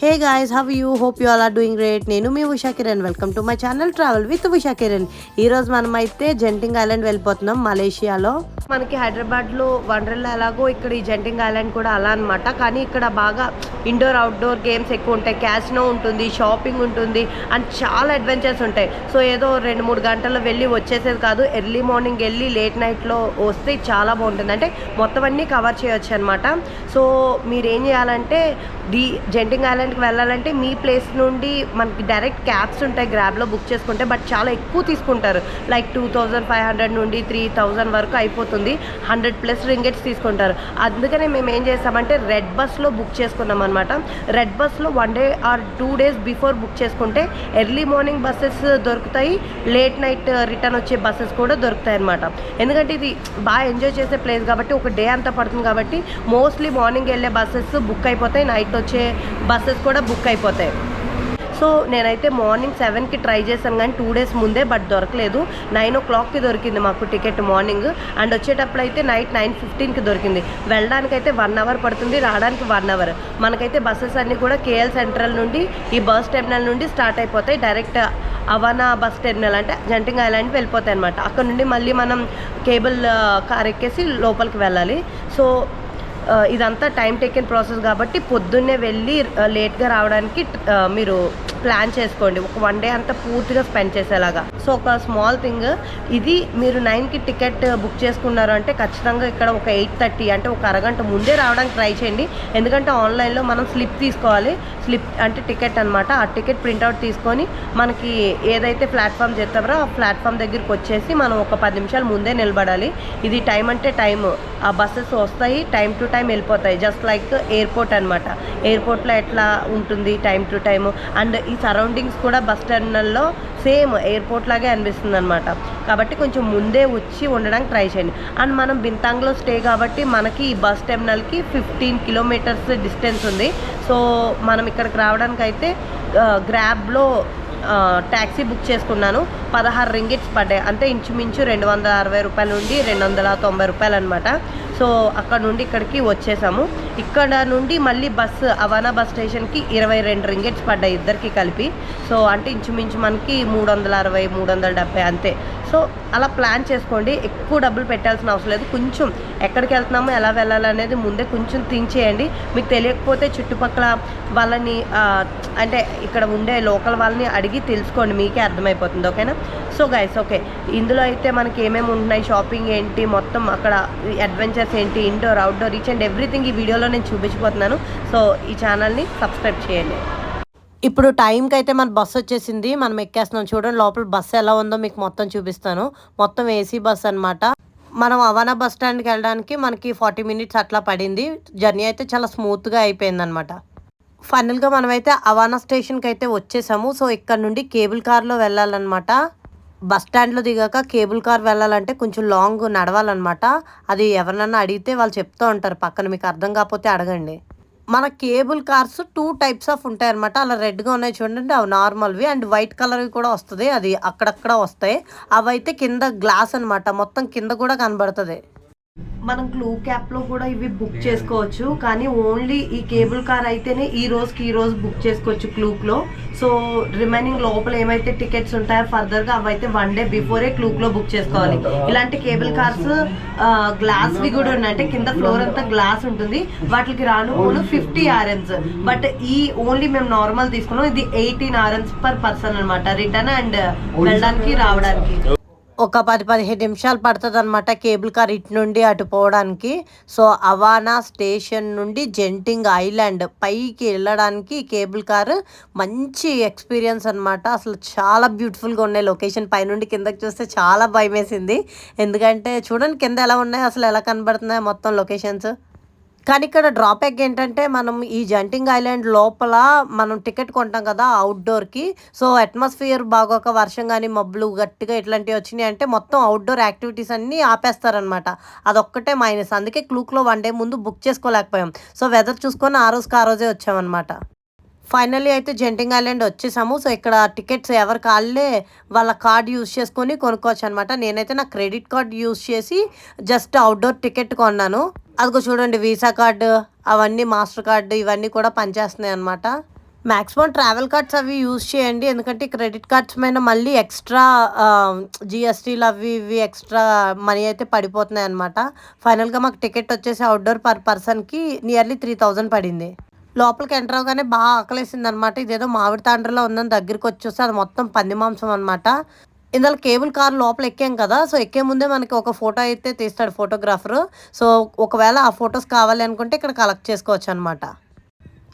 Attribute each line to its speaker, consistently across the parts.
Speaker 1: Hey guys how you hope you all are doing great నేను మీ Usha Kiran. Welcome to my channel travel with Usha Kiran. ఈ రోజు జెంటింగ్ అయితే island వెళ్ళిపోతున్నాం మలేషియాలో. మనకి హైదరాబాద్లో వండర్లా ఎలాగో ఇక్కడ ఈ జెంటింగ్ ఐలాండ్ కూడా అలా అనమాట కానీ ఇక్కడ బాగా ఇండోర్ అవుట్డోర్ గేమ్స్ ఎక్కువ ఉంటాయి. క్యాసినో ఉంటుంది షాపింగ్ ఉంటుంది అండ్ చాలా అడ్వెంచర్స్ ఉంటాయి. సో ఏదో రెండు మూడు గంటల్లో వెళ్ళి వచ్చేసేది కాదు. ఎర్లీ మార్నింగ్ వెళ్ళి లేట్ నైట్లో వస్తే చాలా బాగుంటుంది. అంటే మొత్తం అన్నీ కవర్ చేయొచ్చు అనమాట సో మీరు ఏం చేయాలంటే ది జెంటింగ్ ఐలాండ్కి వెళ్ళాలంటే మీ ప్లేస్ నుండి మనకి డైరెక్ట్ క్యాబ్స్ ఉంటాయి గ్రాబ్లో బుక్ చేసుకుంటే బట్ చాలా ఎక్కువ తీసుకుంటారు. Like two thousand five hundred నుండి త్రీ థౌజండ్ వరకు అయిపోతుంది. హండ్రెడ్ ప్లస్ రింగెట్స్ తీసుకుంటారు. అందుకనే మేము ఏం చేస్తామంటే రెడ్ బస్లో బుక్ చేసుకున్నాం అనమాట రెడ్ బస్లో one day or two days before book చేసుకుంటే ఎర్లీ మార్నింగ్ బస్సెస్ దొరుకుతాయి. లేట్ నైట్ రిటర్న్ వచ్చే బస్సెస్ కూడా దొరుకుతాయి అనమాట ఎందుకంటే ఇది బాగా ఎంజాయ్ చేసే ప్లేస్ కాబట్టి ఒక డే అంతా పడుతుంది కాబట్టి మోస్ట్లీ మార్నింగ్ వెళ్ళే బస్సెస్ బుక్ అయిపోతాయి. నైట్ వచ్చే బస్సెస్ కూడా బుక్ అయిపోతాయి. సో నేనైతే మార్నింగ్ సెవెన్కి ట్రై చేశాను కానీ టూ డేస్ ముందే బట్ దొరకలేదు. నైన్ ఓ క్లాక్కి దొరికింది మాకు టికెట్ మార్నింగ్. అండ్ వచ్చేటప్పుడు అయితే నైట్ నైన్ ఫిఫ్టీన్కి దొరికింది. వెళ్ళడానికైతే వన్ అవర్ పడుతుంది రావడానికి వన్ అవర్. మనకైతే బస్సెస్ అన్నీ కూడా కేఎల్ సెంట్రల్ నుండి ఈ బస్ టెర్మినల్ నుండి స్టార్ట్ అయిపోతాయి. డైరెక్ట్ అవనా బస్ టెర్మినల్ అంటే జంటింగ్ ఐలాండ్ వెళ్ళిపోతాయి అనమాట అక్కడ నుండి మళ్ళీ మనం కేబుల్ కార్ ఎక్కేసి లోపలికి వెళ్ళాలి. సో ఇదంతా టైం టేకెన్ ప్రాసెస్ కాబట్టి పొద్దున్నే వెళ్ళి లేట్గా రావడానికి మీరు ప్లాన్ చేసుకోండి. ఒక వన్ డే అంతా పూర్తిగా స్పెండ్ చేసేలాగా. సో ఒక స్మాల్ థింగ్ ఇది మీరు నైన్కి టికెట్ బుక్ చేసుకున్నారు అంటే ఖచ్చితంగా ఇక్కడ ఒక ఎయిట్ థర్టీ అంటే ఒక అరగంట ముందే రావడానికి ట్రై చేయండి. ఎందుకంటే ఆన్లైన్లో మనం స్లిప్ తీసుకోవాలి. స్లిప్ అంటే టికెట్ అనమాట ఆ టికెట్ ప్రింట్అవుట్ తీసుకొని మనకి ఏదైతే ప్లాట్ఫామ్ చేస్తామో ఆ ప్లాట్ఫామ్ దగ్గరికి వచ్చేసి మనం ఒక పది నిమిషాలు ముందే నిలబడాలి. ఇది టైం అంటే టైం ఆ బస్సెస్ వస్తాయి టైం టు టైం వెళ్ళిపోతాయి. జస్ట్ లైక్ ఎయిర్పోర్ట్ అనమాట ఎయిర్పోర్ట్లో ఎట్లా ఉంటుంది టైం టు టైం అండ్ ఈ సరౌండింగ్స్ కూడా బస్ టెర్మినల్లో సేమ్ ఎయిర్పోర్ట్ లాగే అనిపిస్తుంది అనమాట కాబట్టి కొంచెం ముందే వచ్చి ఉండడానికి ట్రై చేయండి. అండ్ మనం బింతాంగ్లో స్టే కాబట్టి మనకి ఈ బస్ టెర్మినల్కి ఫిఫ్టీన్ కిలోమీటర్స్ డిస్టెన్స్ ఉంది. సో మనం ఇక్కడికి రావడానికి అయితే గ్రాబ్లో uh, ట్యాక్సీ బుక్ చేసుకున్నాను. పదహారు రింగిట్స్ పడ్డాయి. అంటే ఇంచుమించు రెండు వందల అరవై రూపాయల నుండి రెండు వందల తొంభై రూపాయలు అనమాట సో అక్కడ నుండి ఇక్కడికి వచ్చేసాము. ఇక్కడ నుండి మళ్ళీ బస్సు అవానా బస్ స్టేషన్కి ఇరవై రెండు రింగిట్స్ పడ్డాయి ఇద్దరికి కలిపి. సో అంటే ఇంచుమించు మనకి మూడు వందల అరవై మూడు వందల డెబ్బై అంతే. సో అలా ప్లాన్ చేసుకోండి. ఎక్కువ డబ్బులు పెట్టాల్సిన అవసరం లేదు. కొంచెం ఎక్కడికి వెళ్తున్నామో ఎలా వెళ్ళాలనేది ముందే కొంచెం థింక్ చేయండి. మీకు తెలియకపోతే చుట్టుపక్కల వాళ్ళని అంటే ఇక్కడ ఉండే లోకల్ వాళ్ళని అడిగి తెలుసుకోండి. మీకే అర్థమైపోతుంది. ఓకేనా? సో గైస్ ఓకే ఇందులో అయితే మనకి ఏమేమి ఉంటున్నాయి? షాపింగ్ ఏంటి? మొత్తం అక్కడ అడ్వెంచర్స్ ఏంటి? Indoor outdoor each and everything ఈ వీడియోలో నేను చూపించిపోతున్నాను సో ఈ ఛానల్ని సబ్స్క్రైబ్ చేయండి. ఇప్పుడు టైంకి అయితే మన బస్సు వచ్చేసింది. మనం ఎక్కేస్తున్నాం. చూడండి లోపల బస్సు ఎలా ఉందో మీకు మొత్తం చూపిస్తాను. మొత్తం ఏసీ బస్ అనమాట మనం అవానా బస్ స్టాండ్కి వెళ్ళడానికి మనకి ఫార్టీ మినిట్స్ అట్లా పడింది. జర్నీ అయితే చాలా స్మూత్గా అయిపోయింది అనమాట ఫైనల్గా మనమైతే అవానా స్టేషన్కి అయితే వచ్చేసాము. సో ఇక్కడ నుండి కేబుల్ కార్లో వెళ్ళాలన్నమాట. బస్ స్టాండ్లో దిగాక కేబుల్ కార్ వెళ్ళాలంటే కొంచెం లాంగ్ నడవాలన్నమాట. అది ఎవరినన్నా అడిగితే వాళ్ళు చెప్తూ ఉంటారు. పక్కన మీకు అర్థం కాకపోతే అడగండి. మన cable cars two types of ఉంటాయి అనమాట అలా రెడ్గా ఉన్నాయి చూడండి అవి నార్మల్వి అండ్ వైట్ కలర్వి కూడా వస్తుంది. అది అక్కడక్కడ వస్తాయి. అవి అయితే కింద గ్లాస్ అన్నమాట. మొత్తం కింద కూడా కనబడుతుంది. మనం క్లూ క్యాప్లో కూడా ఇవి బుక్ చేసుకోవచ్చు. కానీ ఓన్లీ ఈ కేబుల్ కార్ అయితేనే ఈ రోజుకి ఈ రోజు బుక్ చేసుకోవచ్చు క్లూక్లో. సో రిమైనింగ్ లోపల ఏమైతే టికెట్స్ ఉంటాయో ఫర్దర్గా అవైతే వన్ డే బిఫోరే క్లూక్లో బుక్ చేసుకోవాలి. ఇలాంటి కేబుల్ కార్స్ గ్లాస్ వి కూడా ఉన్నాయి అంటే కింద ఫ్లోర్ అంతా గ్లాస్ ఉంటుంది. వాటికి రాను పోను ఫిఫ్టీ ఆర్ఎమ్స్ బట్ ఈ ఓన్లీ మేము నార్మల్ తీసుకున్నాం. ఇది ఎయిటీన్ ఆర్ఎమ్స్ పర్ పర్సన్ అనమాట రిటర్న్ అండ్ వెళ్ళడానికి రావడానికి. ఒక పది పదిహేను నిమిషాలు పడుతుంది అనమాట కేబుల్ కార్ ఇటు నుండి అటు పోవడానికి. సో అవానా స్టేషన్ నుండి జెంటింగ్ ఐలాండ్ పైకి వెళ్ళడానికి కేబుల్ కార్ మంచి ఎక్స్పీరియన్స్ అనమాట అసలు చాలా బ్యూటిఫుల్గా ఉన్నాయి. లొకేషన్ పైనుండి కిందకి చూస్తే చాలా భయం వేసింది ఎందుకంటే చూడండి కింద ఎలా ఉన్నాయి అసలు ఎలా కనబడుతున్నాయి మొత్తం లొకేషన్స్. కానీ ఇక్కడ డ్రాబ్యాక్ ఏంటంటే మనం ఈ జంటింగ్ ఐలాండ్ లోపల మనం టికెట్ కొంటాం కదా అవుట్డోర్కి సో అట్మాస్ఫియర్ బాగోక వర్షం కానీ మబ్బులు గట్టిగా ఇట్లాంటివి వచ్చినాయి అంటే మొత్తం అవుట్డోర్ యాక్టివిటీస్ అన్నీ ఆపేస్తారనమాట అదొక్కటే మైనస్ అందుకే క్లూక్లో వన్ డే ముందు బుక్ చేసుకోలేకపోయాం. సో వెదర్ చూసుకొని ఆ రోజుకి ఆ రోజే వచ్చామన్నమాట. ఫైనల్లీ అయితే జెంటింగ్ ఐలాండ్ వచ్చేసాము. సో ఇక్కడ టికెట్స్ ఎవరి కాళ్ళే వాళ్ళ కార్డ్ యూస్ చేసుకొని కొనుక్కోవచ్చు అనమాట నేనైతే నా క్రెడిట్ కార్డ్ యూస్ చేసి జస్ట్ అవుట్డోర్ టికెట్ కొన్నాను. అదిగో చూడండి వీసా కార్డు అవన్నీ మాస్టర్ కార్డు ఇవన్నీ కూడా పనిచేస్తున్నాయి అనమాట మ్యాక్సిమం ట్రావెల్ కార్డ్స్ అవి యూజ్ చేయండి. ఎందుకంటే క్రెడిట్ కార్డ్స్ మీద మళ్ళీ ఎక్స్ట్రా జిఎస్టీలు అవి ఇవి ఎక్స్ట్రా మనీ అయితే పడిపోతున్నాయి అనమాట ఫైనల్గా మాకు టికెట్ వచ్చేసి అవుట్డోర్ పర్ పర్సన్కి నియర్లీ త్రీ థౌజండ్ పడింది. లోపలికి ఎంటర్ అవగానే బాగా ఆకలేసింది అనమాట ఇదేదో మామిడి తాండ్రలో ఉందని దగ్గరికి వచ్చేస్తే అది మొత్తం పంది మాంసం అనమాట. ఇందులో కేబుల్ కార్ లోపల ఎక్కాం కదా సో ఎక్కే ముందే మనకి ఒక ఫోటో అయితే తీస్తాడు ఫోటోగ్రాఫర్. సో ఒకవేళ ఆ ఫొటోస్ కావాలి అనుకుంటే ఇక్కడ కలెక్ట్ చేసుకోవచ్చు అనమాట.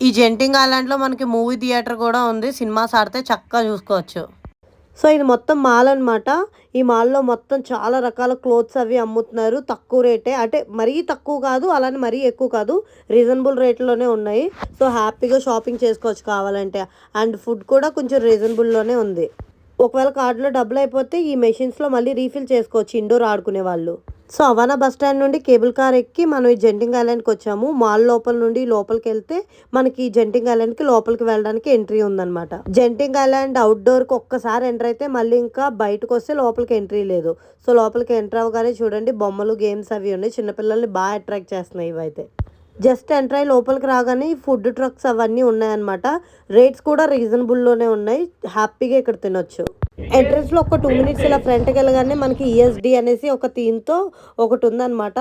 Speaker 1: ఈ జెంటింగ్ ఐలాండ్లో మనకి మూవీ థియేటర్ కూడా ఉంది సినిమాస్ ఆడితే చక్కగా చూసుకోవచ్చు. సో ఇది మొత్తం మాల్ అనమాట ఈ మాల్లో మొత్తం చాలా రకాల క్లోత్స్ అవి అమ్ముతున్నారు. తక్కువ రేటే. అంటే మరీ తక్కువ కాదు అలానే మరీ ఎక్కువ కాదు. రీజనబుల్ రేట్లోనే ఉన్నాయి. సో హ్యాపీగా షాపింగ్ చేసుకోవచ్చు కావాలంటే. అండ్ ఫుడ్ కూడా కొంచెం రీజనబుల్లోనే ఉంది. ఒకవేళ కార్డులో డబ్బులు అయిపోతే ఈ మెషిన్స్లో మళ్ళీ రీఫిల్ చేసుకోవచ్చు. ఇండోర్ ఆడుకునే వాళ్ళు. సో అవానా బస్ స్టాండ్ నుండి కేబుల్ కార్ ఎక్కి మనం ఈ జెంటింగ్ ఐలాండ్కి వచ్చాము. మాల్ లోపల నుండి లోపలికి వెళ్తే మనకి ఈ జంటింగ్ ఐలాండ్కి లోపలికి వెళ్ళడానికి ఎంట్రీ ఉందన్నమాట. జెంటింగ్ ఐలాండ్ అవుట్డోర్కి ఒక్కసారి ఎంటర్ అయితే మళ్ళీ ఇంకా బయటకు వస్తే లోపలికి ఎంట్రీ లేదు. సో లోపలికి ఎంటర్ అవ్వగానే చూడండి బొమ్మలు గేమ్స్ అవి ఉన్నాయి. చిన్నపిల్లల్ని బాగా అట్రాక్ట్ చేస్తున్నాయి ఇవైతే. జస్ట్ ఎంటర్ అయ్యి లోపలికి రాగానే ఫుడ్ ట్రక్స్ అవన్నీ ఉన్నాయన్నమాట. రేట్స్ కూడా రీజనబుల్లోనే ఉన్నాయి. హ్యాపీగా ఇక్కడ తినొచ్చు. ఎంట్రన్స్లో ఒక టూ మినిట్స్ ఇలా ఫ్రంట్కి వెళ్ళగానే మనకి ఈఎస్డి అనేసి ఒక థీమ్తో ఒకటి ఉందన్నమాట.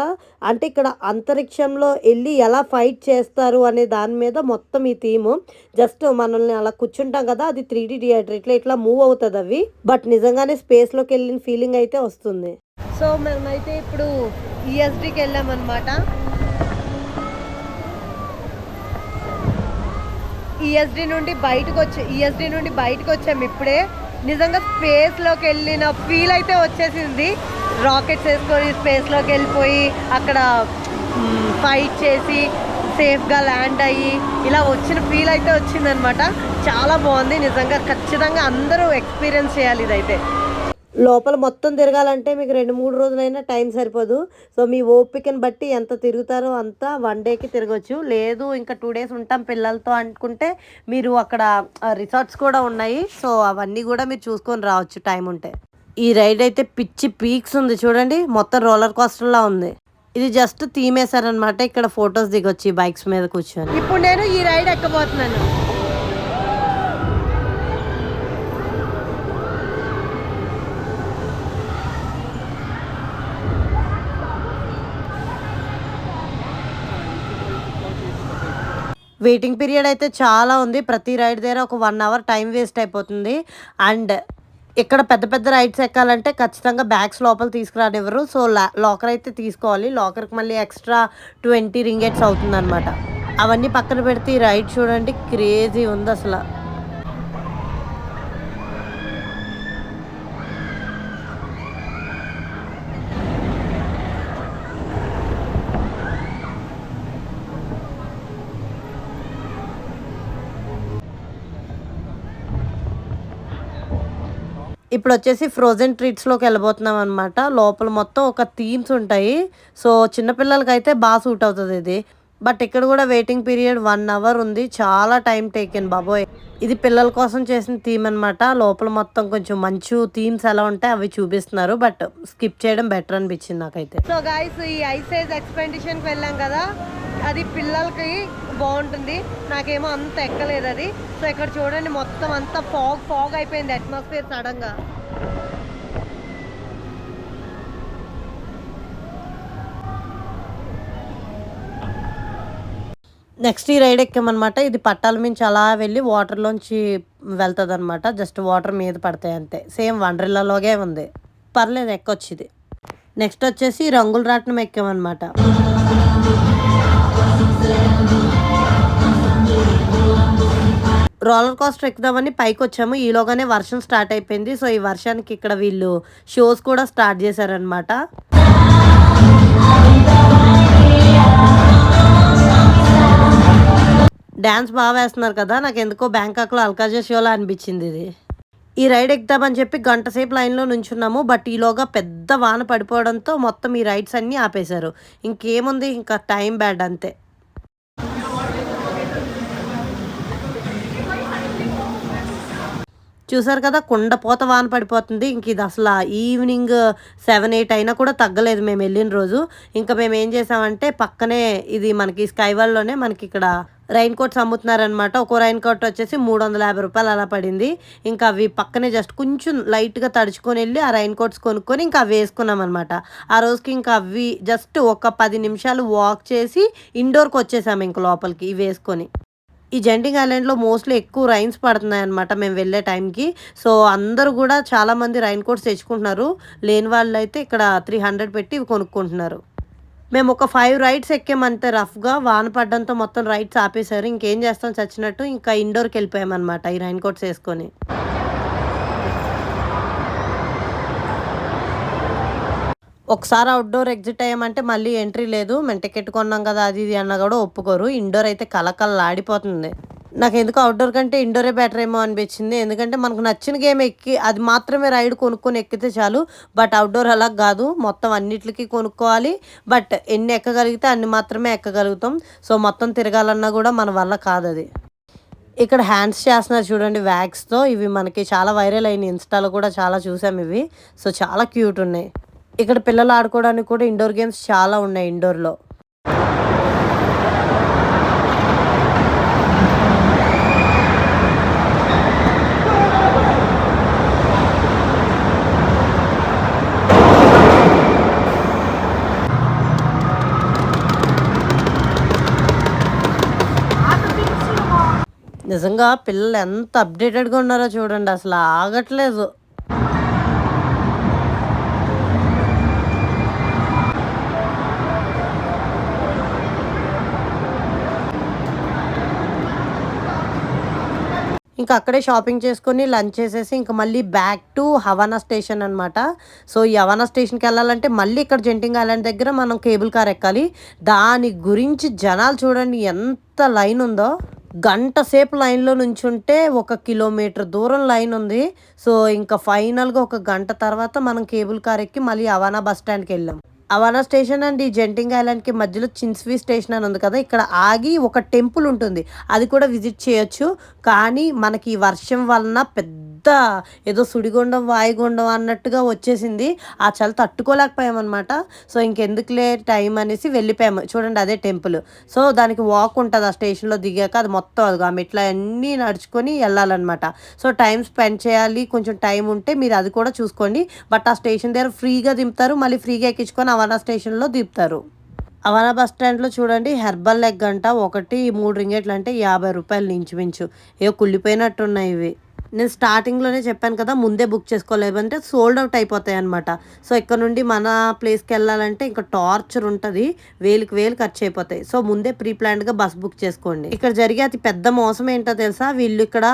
Speaker 1: అంటే ఇక్కడ అంతరిక్షంలో వెళ్ళి ఎలా ఫైట్ చేస్తారు అనే దాని మీద మొత్తం ఈ థీమ్. జస్ట్ మనల్ని అలా కూర్చుంటాం కదా అది త్రీ డి థియేటర్ ఇట్లా ఇట్లా మూవ్ అవుతుంది అవి. బట్ నిజంగానే స్పేస్లోకి వెళ్ళిన ఫీలింగ్ అయితే వస్తుంది. సో మేమైతే ఇప్పుడు ఈఎస్డికి వెళ్ళామన్నమాట. ఈఎస్డి నుండి బయటకు వచ్చే ఈఎస్డి నుండి బయటకు వచ్చాము ఇప్పుడే. నిజంగా స్పేస్లోకి వెళ్ళిన ఫీల్ అయితే వచ్చేసింది. రాకెట్స్ వేసుకొని స్పేస్లోకి వెళ్ళిపోయి అక్కడ ఫైట్ చేసి సేఫ్గా ల్యాండ్ అయ్యి ఇలా వచ్చిన ఫీల్ అయితే వచ్చిందనమాట. చాలా బాగుంది. నిజంగా ఖచ్చితంగా అందరూ ఎక్స్పీరియన్స్ చేయాలి ఇదైతే. లోపల మొత్తం తిరగాలంటే మీకు రెండు మూడు రోజులైనా టైం సరిపోదు. సో మీ ఓపికని బట్టి ఎంత తిరుగుతారో అంత వన్ డేకి తిరగచ్చు. లేదు ఇంకా టూ డేస్ ఉంటాం పిల్లలతో అనుకుంటే మీరు అక్కడ రిసార్ట్స్ కూడా ఉన్నాయి. సో అవన్నీ కూడా మీరు చూసుకొని రావచ్చు టైం ఉంటే. ఈ రైడ్ అయితే పిచ్చి పీక్స్ ఉంది చూడండి. మొత్తం రోలర్ కోస్టర్లా ఉంది. ఇది జస్ట్ తీమేశారనమాట ఇక్కడ ఫొటోస్ దిగొచ్చి బైక్స్ మీద కూర్చొని. ఇప్పుడు నేను ఈ రైడ్ ఎక్కబోతున్నాను. వెయిటింగ్ పీరియడ్ అయితే చాలా ఉంది. ప్రతి రైడ్ దగ్గర ఒక వన్ అవర్ టైం వేస్ట్ అయిపోతుంది. అండ్ ఇక్కడ పెద్ద పెద్ద రైడ్స్ ఎక్కాలంటే ఖచ్చితంగా బ్యాగ్స్ లోపల తీసుకురానివ్వరు. సో లాకర్ అయితే తీసుకోవాలి. లాకర్కి మళ్ళీ ఎక్స్ట్రా ట్వంటీ రింగెట్స్ అవుతుందన్నమాట. అవన్నీ పక్కన పెడితే ఈ రైడ్ చూడండి. క్రేజీ ఉంది అసలు. ఇప్పుడు వచ్చేసి ఫ్రోజన్ ట్రీట్స్లోకి వెళ్ళబోతున్నాం అనమాట లోపల మొత్తం ఒక థీమ్స్ ఉంటాయి. సో చిన్నపిల్లలకైతే అయితే బాగా సూట్ అవుతుంది ఇది. బట్ ఇక్కడ కూడా వెయిటింగ్ పీరియడ్ వన్ అవర్ ఉంది. చాలా టైం టేకెన్ బాబోయ్. ఇది పిల్లల కోసం చేసిన థీమ్ అనమాట లోపల మొత్తం కొంచెం మంచి థీమ్స్ ఎలా ఉంటాయి అవి చూపిస్తున్నారు. బట్ స్కిప్ చేయడం బెటర్ అనిపించింది నాకైతే. సో గాయస్ ఈ ఐసైజ్ ఎక్స్పెండిషన్కి వెళ్ళాం కదా. అది పిల్లలకి బాగుంటుంది. నాకేమో అంత ఎక్కలేదు అది. సో ఇక్కడ చూడండి మొత్తం అంతా ఫాగ్ ఫాగ్ అయిపోయింది. అట్మాస్ఫియర్ సడన్గా నెక్స్ట్ ఈ రైడ్ ఎక్కామన్నమాట. ఇది పట్టాల మించి అలా వెళ్ళి వాటర్లోంచి వెళ్తుంది అనమాట జస్ట్ వాటర్ మీద పడతాయి అంతే. సేమ్ వండర్లాలోగే ఉంది. పర్లేదు ఎక్కొచ్చు ఇది నెక్స్ట్ వచ్చేసి రంగుల రాట్నం ఎక్కామన్నమాట. రోలర్ కోస్టర్ ఎక్కుదామని పైకి వచ్చాము. ఈలోగానే వర్షం స్టార్ట్ అయిపోయింది. సో ఈ వర్షానికి ఇక్కడ వీళ్ళు షోస్ కూడా స్టార్ట్ చేశారనమాట డ్యాన్స్ బాగా వేస్తున్నారు కదా నాకు ఎందుకో బ్యాంకాక్లో అల్కాజా షోలా అనిపించింది ఇది. ఈ రైడ్ ఎక్కుదామని చెప్పి గంట సేపు లైన్లో నుంచున్నాము బట్ ఈలోగా పెద్ద వాన పడిపోవడంతో మొత్తం ఈ రైడ్స్ అన్నీ ఆపేశారు. ఇంకేముంది ఇంకా టైం బ్యాడ్ అంతే. చూసారు కదా కుండపోత వాన పడిపోతుంది. ఇంక ఇది అసలు ఈవినింగ్ సెవెన్ ఎయిట్ అయినా కూడా తగ్గలేదు మేము వెళ్ళిన రోజు. ఇంకా మేము ఏం చేసామంటే పక్కనే ఇది మనకి స్కై వరల్డ్లోనే మనకి ఇక్కడ రైన్ కోట్స్ అమ్ముతున్నారనమాట ఒక్కో రైన్ కోట్ వచ్చేసి మూడు వందల యాభై రూపాయలు అలా పడింది. ఇంకా అవి పక్కనే జస్ట్ కొంచెం లైట్గా తడుచుకొని వెళ్ళి ఆ రైన్ కోట్స్ కొనుక్కొని ఇంకా అవి వేసుకున్నాం అనమాట ఆ రోజుకి ఇంకా అవి జస్ట్ ఒక పది నిమిషాలు వాక్ చేసి ఇండోర్కి వచ్చేసాము ఇంక లోపలికి ఇవి వేసుకొని. ఈ జెంటింగ్ ఐలాండ్లో మోస్ట్లీ ఎక్కువ రైన్స్ పడుతున్నాయి అనమాట మేము వెళ్ళే టైంకి. సో అందరూ కూడా చాలామంది రైన్ కోట్స్ తెచ్చుకుంటున్నారు. లేని వాళ్ళు అయితే ఇక్కడ త్రీ హండ్రెడ్ పెట్టి ఇవి కొనుక్కుంటున్నారు. మేము ఒక ఫైవ్ రైడ్స్ ఎక్కామంతే రఫ్గా. వాన పడ్డంతో మొత్తం రైడ్స్ ఆపేశారు. ఇంకేం చేస్తాం చచ్చినట్టు. ఇంకా ఇండోర్కి వెళ్ళిపోయామన్నమాట ఈ రైన్ కోట్స్ వేసుకొని. ఒకసారి అవుట్డోర్ ఎగ్జిట్ అయ్యామంటే మళ్ళీ ఎంట్రీ లేదు. మేము టికెట్ కొన్నాం కదా అది ఇది అన్న కూడా ఒప్పుకోరు. ఇండోర్ అయితే కలకలలాడిపోతుంది నాకు ఎందుకు అవుట్డోర్ కంటే ఇండోరే బెటర్ ఏమో అనిపించింది. ఎందుకంటే మనకు నచ్చిన గేమ్ ఎక్కి అది మాత్రమే రైడ్ కొనుక్కొని ఎక్కితే చాలు. బట్ అవుట్డోర్ అలా కాదు. మొత్తం అన్నిటికీ కొనుక్కోవాలి. బట్ ఎన్ని ఎక్కగలిగితే అన్ని మాత్రమే ఎక్కగలుగుతాం. సో మొత్తం తిరగాలన్నా కూడా మన వల్ల కాదు అది. ఇక్కడ హ్యాండ్స్ చేస్తున్నారు చూడండి వ్యాక్స్తో ఇవి మనకి చాలా వైరల్ అయినాయి. ఇన్స్టాలో కూడా చాలా చూసాం ఇవి. సో చాలా క్యూట్ ఉన్నాయి. ఇక్కడ పిల్లలు ఆడుకోవడానికి కూడా ఇండోర్ గేమ్స్ చాలా ఉన్నాయి ఇండోర్లో. నిజంగా పిల్లలు ఎంత అప్డేటెడ్గా ఉన్నారో చూడండి అసలు ఆగట్లేదు. ఇంకా అక్కడే షాపింగ్ చేసుకొని లంచ్ చేసేసి ఇంకా మళ్ళీ బ్యాక్ టు హవానా స్టేషన్ అనమాట సో ఈ హవానా స్టేషన్కి వెళ్ళాలంటే మళ్ళీ ఇక్కడ జెంటింగ్ ఐలాండ్ దగ్గర మనం కేబుల్ కార్ ఎక్కాలి. దాని గురించి జనాలు చూడండి ఎంత లైన్ ఉందో. గంట సేపు లైన్లో నుంచుంటే ఒక కిలోమీటర్ దూరం లైన్ ఉంది. సో ఇంకా ఫైనల్గా ఒక గంట తర్వాత మనం కేబుల్ కార్ ఎక్కి మళ్ళీ అవానా బస్ స్టాండ్కి వెళ్ళాం. అవానా స్టేషన్ అండ్ ఈ జెంటింగ్ ఐలాండ్కి మధ్యలో చిన్స్వీ స్టేషన్ అని ఉంది కదా ఇక్కడ ఆగి ఒక టెంపుల్ ఉంటుంది. అది కూడా విజిట్ చేయొచ్చు. కానీ మనకి ఈ వర్షం వలన పెద్ద ఏదో సుడిగుండం వాయుగుండం అన్నట్టుగా వచ్చేసింది. ఆ చలి తట్టుకోలేకపోయామన్నమాట. సో ఇంకెందుకులే టైం అనేసి వెళ్ళిపోయాము. చూడండి అదే టెంపుల్. సో దానికి వాక్ ఉంటుంది ఆ స్టేషన్లో దిగాక. అది మొత్తం అది ఆ మెట్ల అన్నీ నడుచుకొని వెళ్ళాలన్నమాట. సో టైం స్పెండ్ చేయాలి. కొంచెం టైం ఉంటే మీరు అది కూడా చూసుకోండి. బట్ ఆ స్టేషన్ దగ్గర ఫ్రీగా దింపుతారు. మళ్ళీ ఫ్రీగా ఎక్కించుకొని అవనా స్టేషన్లో దింపుతారు. అవనా బస్ స్టాండ్లో చూడండి హెర్బల్ లెగ్ అంట. ఒకటి మూడు రింగెట్లు అంటే యాభై రూపాయలు ఇంచుమించు. ఏ కుళ్ళిపోయినట్టున్నాయి ఇవి. నేను స్టార్టింగ్లోనే చెప్పాను కదా ముందే బుక్ చేసుకోలేదంటే సోల్డ్ అవుట్ అయిపోతాయి అనమాట సో ఇక్కడ నుండి మన ప్లేస్కి వెళ్ళాలంటే ఇంకా టార్చర్ ఉంటుంది. వేలుకి వేలు ఖర్చు అయిపోతాయి. సో ముందే ప్రీ ప్లాన్డ్గా బస్ బుక్ చేసుకోండి. ఇక్కడ జరిగే అతి పెద్ద మోసం ఏంటో తెలుసా? వీళ్ళు ఇక్కడ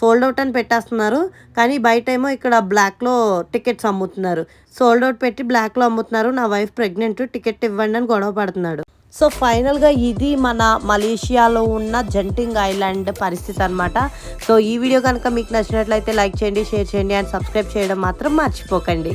Speaker 1: సోల్డ్ అవుట్ అని పెట్టేస్తున్నారు. కానీ బయట ఏమో ఇక్కడ బ్లాక్లో టికెట్స్ అమ్ముతున్నారు. సోల్డ్ అవుట్ పెట్టి బ్లాక్లో అమ్ముతున్నారు. నా వైఫ్ ప్రెగ్నెంట్ టికెట్ ఇవ్వండి అని గొడవ పడుతున్నాడు. సో ఫైనల్గా ఇది మన మలేషియాలో ఉన్న జంటింగ్ ఐలాండ్ పరిస్థితి అనమాట సో ఈ వీడియో కనుక మీకు నచ్చినట్లయితే లైక్ చేయండి షేర్ చేయండి అండ్ సబ్స్క్రైబ్ చేయడం మాత్రం మర్చిపోకండి.